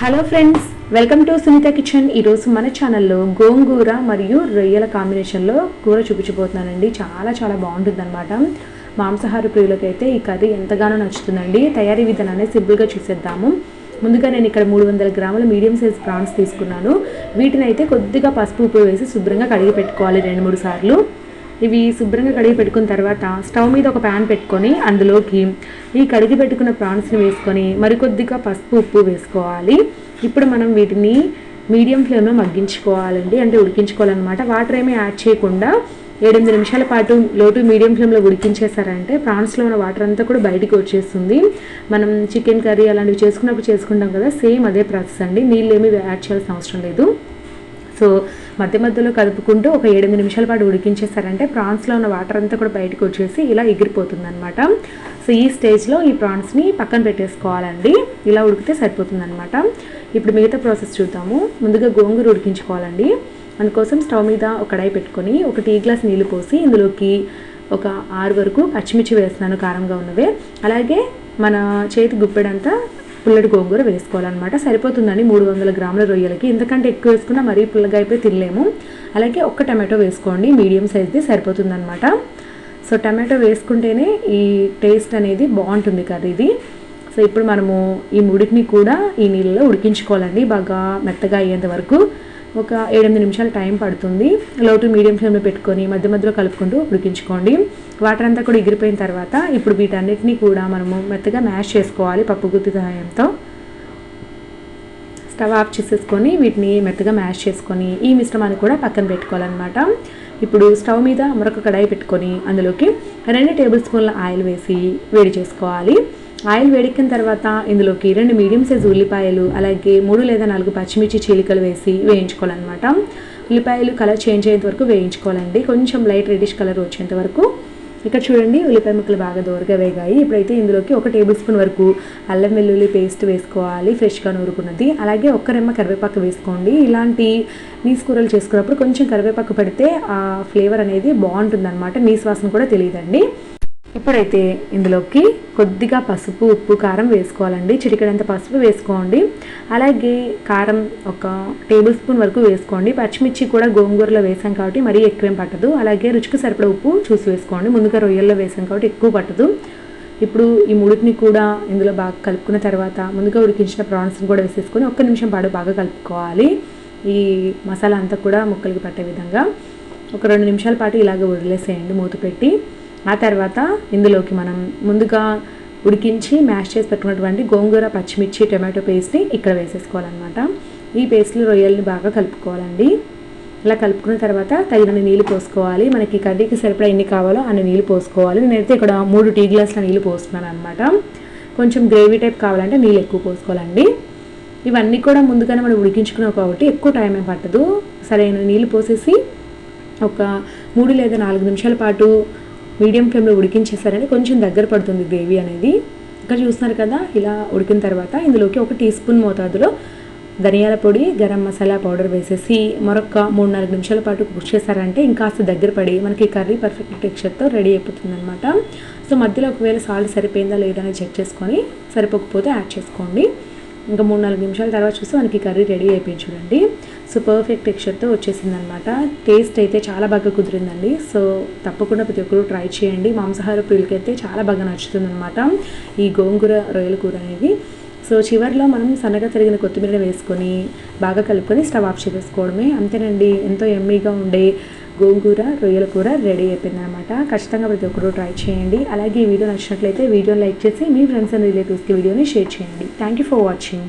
Hello friends welcome to Sunitha kitchen ఈరోజు మన ఛానల్లో గోంగూర మరియు రొయ్యల కాంబినేషన్లో కూర చూపించబోతున్నానండి. చాలా చాలా బాగుంటుంది అనమాట మాంసాహార ప్రియులకైతే ఈ కర్రీ ఎంతగానో నచ్చుతుందండి. తయారీ విధానాన్ని సింపుల్గా చూసేద్దాము. ముందుగా నేను ఇక్కడ మూడు వందల గ్రాముల మీడియం సైజ్ ప్రాన్స్ తీసుకున్నాను. వీటిని అయితే కొద్దిగా పసుపు ఉప్పు వేసి శుభ్రంగా కడిగి పెట్టుకోవాలి రెండు మూడు సార్లు. ఇవి శుభ్రంగా కడిగి పెట్టుకున్న తర్వాత స్టవ్ మీద ఒక ప్యాన్ పెట్టుకొని అందులోకి ఈ కడిగి పెట్టుకున్న ప్రాన్స్ని వేసుకొని మరికొద్దిగా పసుపు ఉప్పు వేసుకోవాలి. ఇప్పుడు మనం వీటిని మీడియం ఫ్లేమ్లో మగ్గించుకోవాలండి. అంటే ఉడికించుకోవాలన్నమాట. వాటర్ ఏమీ యాడ్ చేయకుండా ఏడెనిమిది నిమిషాల పాటు లోటు మీడియం ఫ్లేమ్లో ఉడికించేసారంటే ప్రాన్స్లో ఉన్న వాటర్ అంతా కూడా బయటికి వచ్చేస్తుంది. మనం చికెన్ కర్రీ అలాంటివి చేసుకున్నప్పుడు చేసుకుంటాం కదా సేమ్ అదే ప్రాసెస్ అండి. నీళ్ళు ఏమీ యాడ్ చేయాల్సిన అవసరం లేదు. సో మధ్య మధ్యలో కలుపుకుంటూ ఒక ఏడెనిమిది నిమిషాల పాటు ఉడికించేస్తారంటే ప్రాన్స్లో ఉన్న వాటర్ అంతా కూడా బయటకు వచ్చేసి ఇలా ఎగిరిపోతుంది అనమాట సో ఈ స్టేజ్లో ఈ ప్రాన్స్ని పక్కన పెట్టేసుకోవాలండి. ఇలా ఉడికితే సరిపోతుంది అనమాట ఇప్పుడు మిగతా ప్రాసెస్ చూద్దాము. ముందుగా గోంగూర ఉడికించుకోవాలండి. అందుకోసం స్టవ్ మీద ఒక కడాయి పెట్టుకొని ఒక టీ గ్లాస్ నీళ్ళు పోసి ఇందులోకి ఒక ఆరు వరకు పచ్చిమిర్చి వేస్తున్నాను కారంగా ఉన్నవే. అలాగే మన చేతి గుప్పెడంతా పుల్లటి గోంగూర వేసుకోవాలన్నమాట. సరిపోతుందండి మూడు వందల గ్రాముల రొయ్యలకి. ఎందుకంటే ఎక్కువ వేసుకున్నా మరీ పుల్లగా అయిపోయి తినలేము. అలాగే ఒక్క టమాటో వేసుకోండి. మీడియం సైజ్ది సరిపోతుందన్నమాట. సో టమాటో వేసుకుంటేనే ఈ టేస్ట్ అనేది బాగుంటుంది కర్రీది సో ఇప్పుడు మనము ఈ ముడికిని కూడా ఈ నీళ్ళలో ఉడికించుకోవాలండి. బాగా మెత్తగా అయ్యేంత వరకు. ఒక ఏడెనిమిది నిమిషాలు టైం పడుతుంది. లో టు మీడియం ఫ్లేమ్లో పెట్టుకొని మధ్య మధ్యలో కలుపుకుంటూ ఉడికించుకోండి. వాటర్ అంతా కూడా ఎగిరిపోయిన తర్వాత ఇప్పుడు వీటన్నిటిని కూడా మనము మెత్తగా మ్యాష్ చేసుకోవాలి పప్పు గుత్తి సహాయంతో. స్టవ్ ఆఫ్ చేసేసుకొని వీటిని మెత్తగా మ్యాష్ చేసుకొని ఈ మిశ్రమాన్ని కూడా పక్కన పెట్టుకోవాలన్నమాట. ఇప్పుడు స్టవ్ మీద మరొక కడాయి పెట్టుకొని అందులోకి రెండు టేబుల్ స్పూన్ల ఆయిల్ వేసి వేడి చేసుకోవాలి. ఆయిల్ వేడెక్కిన తర్వాత ఇందులోకి రెండు మీడియం సైజ్ ఉల్లిపాయలు అలాగే మూడు లేదా నాలుగు పచ్చిమిర్చి చీలికలు వేసి వేయించుకోవాలన్నమాట. ఉల్లిపాయలు కలర్ చేంజ్ అయ్యేంత వరకు వేయించుకోవాలండి. కొంచెం లైట్ రెడిష్ కలర్ వచ్చేంత వరకు. ఇక్కడ చూడండి ఉల్లిపాయ ముక్కలు బాగా దోరగా వేగాయి. ఇప్పుడైతే ఇందులోకి ఒక టేబుల్ స్పూన్ వరకు అల్లం వెల్లుల్లి పేస్ట్ వేసుకోవాలి ఫ్రెష్గా నూరుకున్నది. అలాగే ఒక్క రెమ్మ కరివేపాకు వేసుకోండి. ఇలాంటి నీసు కూరలు చేసుకున్నప్పుడు కొంచెం కరివేపాకు పెడితే ఆ ఫ్లేవర్ అనేది బాగుంటుంది అనమాట నీసు వాసన కూడా తెలియదండి. ఇప్పుడైతే ఇందులోకి కొద్దిగా పసుపు ఉప్పు కారం వేసుకోవాలండి. చిటికెడంత పసుపు వేసుకోండి. అలాగే కారం ఒక టేబుల్ స్పూన్ వరకు వేసుకోండి. పచ్చిమిర్చి కూడా గోంగూరలో వేసాం కాబట్టి మరీ ఎక్కువేం పట్టదు. అలాగే రుచికి సరిపడ ఉప్పు చూసి వేసుకోండి. ముందుగా రొయ్యల్లో వేసాం కాబట్టి ఎక్కువ పట్టదు. ఇప్పుడు ఈ ముడిని కూడా ఇందులో బాగా కలుపుకున్న తర్వాత ముందుగా ఉడికించిన ప్రాన్స్ని కూడా వేసేసుకొని ఒక్క నిమిషం పాటు బాగా కలుపుకోవాలి. ఈ మసాలా అంతా కూడా ముక్కలకి పట్టే విధంగా. ఒక రెండు నిమిషాల పాటు ఇలాగ వదిలేసేయండి మూత పెట్టి. ఆ తర్వాత ఇందులోకి మనం ముందుగా ఉడికించి మ్యాష్ చేసి పెట్టుకున్నటువంటి గోంగూర పచ్చిమిర్చి టమాటో పేస్ట్ని ఇక్కడ వేసేసుకోవాలన్నమాట. ఈ పేస్ట్లో రొయ్యల్ని బాగా కలుపుకోవాలండి. ఇలా కలుపుకున్న తర్వాత తగినన్ని నీళ్ళు పోసుకోవాలి. మనకి కర్రీకి సరిపడా ఎన్ని కావాలో అన్ని నీళ్ళు పోసుకోవాలి. నేనైతే ఇక్కడ మూడు టీ గ్లాసుల నీళ్ళు పోస్తున్నాను అనమాట కొంచెం గ్రేవీ టైప్ కావాలంటే నీళ్ళు ఎక్కువ పోసుకోవాలండి. ఇవన్నీ కూడా ముందుగానే మనం ఉడికించుకున్నాం కాబట్టి ఎక్కువ టైం ఏం పట్టదు. సరైన నీళ్ళు పోసేసి ఒక మూడు లేదా నాలుగు నిమిషాల పాటు మీడియం ఫ్లేమ్లో ఉడికించేసారని కొంచెం దగ్గర పడుతుంది గ్రేవీ అనేది. ఇక్కడ చూస్తున్నారు కదా ఇలా ఉడికిన తర్వాత ఇందులోకి ఒక టీ స్పూన్ మోతాదులో ధనియాల పొడి గరం మసాలా పౌడర్ వేసేసి మరొక మూడు నాలుగు నిమిషాల పాటు కుక్ చేశారంటే ఇంకాస్త దగ్గర పడి మనకి కర్రీ పర్ఫెక్ట్ టెక్స్చర్తో రెడీ అయిపోతుంది అనమాట సో మధ్యలో ఒకవేళ సాల్ట్ సరిపోయిందా లేదా అని చెక్ చేసుకొని సరిపోకపోతే యాడ్ చేసుకోండి. ఇంకా మూడు నాలుగు నిమిషాల తర్వాత చూస్తే మనకి కర్రీ రెడీ అయిపోయింది చూడండి. సో పర్ఫెక్ట్ టెక్స్చర్తో వచ్చేసింది అనమాట టేస్ట్ అయితే చాలా బాగా కుదిరిందండి. సో తప్పకుండా ప్రతి ఒక్కరు ట్రై చేయండి. మాంసాహార ప్రియులకైతే చాలా బాగా నచ్చుతుందనమాట. ఈ గోంగూర రొయ్యల కూర అనేది. సో చివరిలో మనం సన్నగా తరిగిన కొత్తిమీర వేసుకొని బాగా కలుపుకొని స్టవ్ ఆఫ్ చేసేసుకోవడమే. అంతేనండి ఎంతో ఎమ్మీగా ఉండే గోంగూర రొయ్యల కూర రెడీ అయిపోయింది అనమాట ఖచ్చితంగా ప్రతి ఒక్కరు ట్రై చేయండి. అలాగే ఈ వీడియో నచ్చినట్లయితే వీడియోని లైక్ చేసి మీ ఫ్రెండ్స్ అండ్ రిలేటివ్స్కి వీడియోని షేర్ చేయండి. Thank you for watching